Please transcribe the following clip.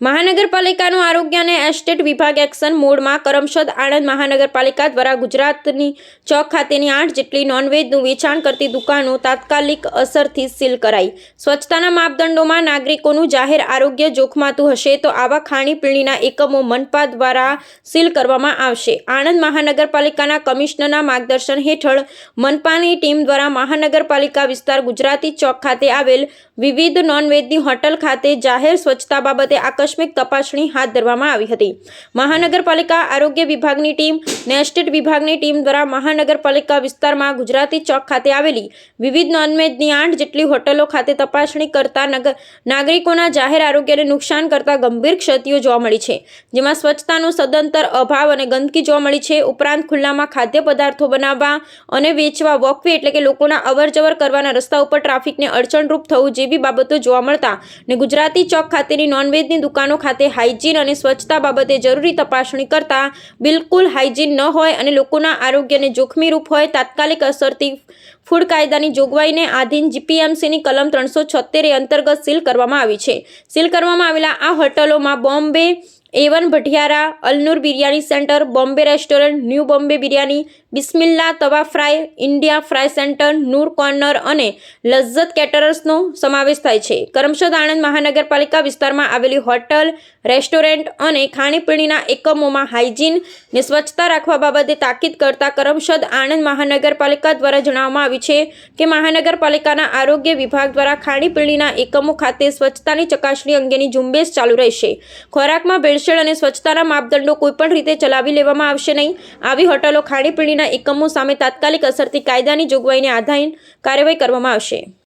મહાનગરપાલિકાનું આરોગ્ય અને એસ્ટેટ વિભાગ એક્શન મોડમાં કરમસદ આણંદ મહાનગરપાલિકા દ્વારા ગુજરાતની ચોક ખાતેની આઠ જેટલી નોનવેજનું વેચાણ કરતી દુકાનો તાત્કાલિક અસરથી સીલ કરાઈ. સ્વચ્છતાના માપદંડોમાં નાગરિકોનું જાહેર આરોગ્ય જોખમાતું હશે તો આવા ખાણીપીણીના એકમો મનપા દ્વારા સીલ કરવામાં આવશે. આણંદ મહાનગરપાલિકાના કમિશનરના માર્ગદર્શન હેઠળ મનપાની ટીમ દ્વારા મહાનગરપાલિકા વિસ્તાર ગુજરાતી ચોક ખાતે આવેલ વિવિધ નોનવેજની હોટલ ખાતે જાહેર સ્વચ્છતા બાબતે આકસ્મિક તપાસણી હાથ ધરવામાં આવી હતી. મહાનગરપાલિકા આરોગ્ય વિભાગની ટીમ, નેસ્ટેડ વિભાગની ટીમ દ્વારા મહાનગરપાલિકા વિસ્તારમાં ગુજરાતી ચોક ખાતે આવેલી વિવિધ નોનવેજની આઠ જેટલી હોટલો ખાતે તપાસણી કરતા નગર નાગરિકોના જાહેર આરોગ્યને નુકસાન કરતા ગંભીર ક્ષતિઓ જોવા મળી છે. જેમાં સ્વચ્છતાનો સદંતર અભાવ અને ગંદકી જોવા મળી છે. ઉપરાંત ખુલ્લામાં ખાદ્ય પદાર્થો બનાવવા અને વેચવા વોકવે એટલે કે લોકોના અવરજવર કરવાના રસ્તા ઉપર ટ્રાફિકને અડચણરૂપ થવું જેવી બાબતો જોવા મળતા ને ગુજરાતી ચોક ખાતેની નોનવેજની દુકાનો ખાતે હાઇજીન અને સ્વચ્છતા બાબતે જરૂરી તપાસણી કરતા બિલકુલ હાઇજીન ન હોય અને લોકોના આરોગ્યને જોખમીરૂપ હોય, તાત્કાલિક અસરથી ફૂડ કાયદાની જોગવાઈને આધીન જીપીએમસીની કલમ ત્રણસો છોતેર અંતર્ગત સીલ કરવામાં આવી છે. સીલ કરવામાં આવેલા આ હોટલોમાં Bombay Avon Bhatiyara, Alnoor biryani centre, Bombay restaurant, new Bombay biryani, Bismillah Tawa fry, India fry centre, Noor corner અને લઝ્ઝત કેટરર્સનો સમાવેશ થાય છે. કરમસદ આણંદ મહાનગરપાલિકા વિસ્તારમાં આવેલી હોટલ, રેસ્ટોરન્ટ અને ખાણીપીણીના એકમોમાં હાઇજીન ને સ્વચ્છતા રાખવા બાબતે તાકીદ કરતા કરમસદ આણંદ મહાનગરપાલિકા દ્વારા જણાવવામાં આવ્યું છે કે મહાનગરપાલિકાના આરોગ્ય વિભાગ દ્વારા ખાણીપીણીના એકમો ખાતે સ્વચ્છતાની ચકાસણી અંગેની ઝુંબેશ ચાલુ રહેશે. ખોરાકમાં ભેળસેળ અને સ્વચ્છતાના માપદંડો કોઈપણ રીતે ચલાવી લેવામાં આવશે નહીં. આવી હોટલો ખાણીપીણીના એકમો સામે તાત્કાલિક અસરથી કાયદાની જોગવાઈને આધાર કાર્યવાહી કરવામાં આવશે.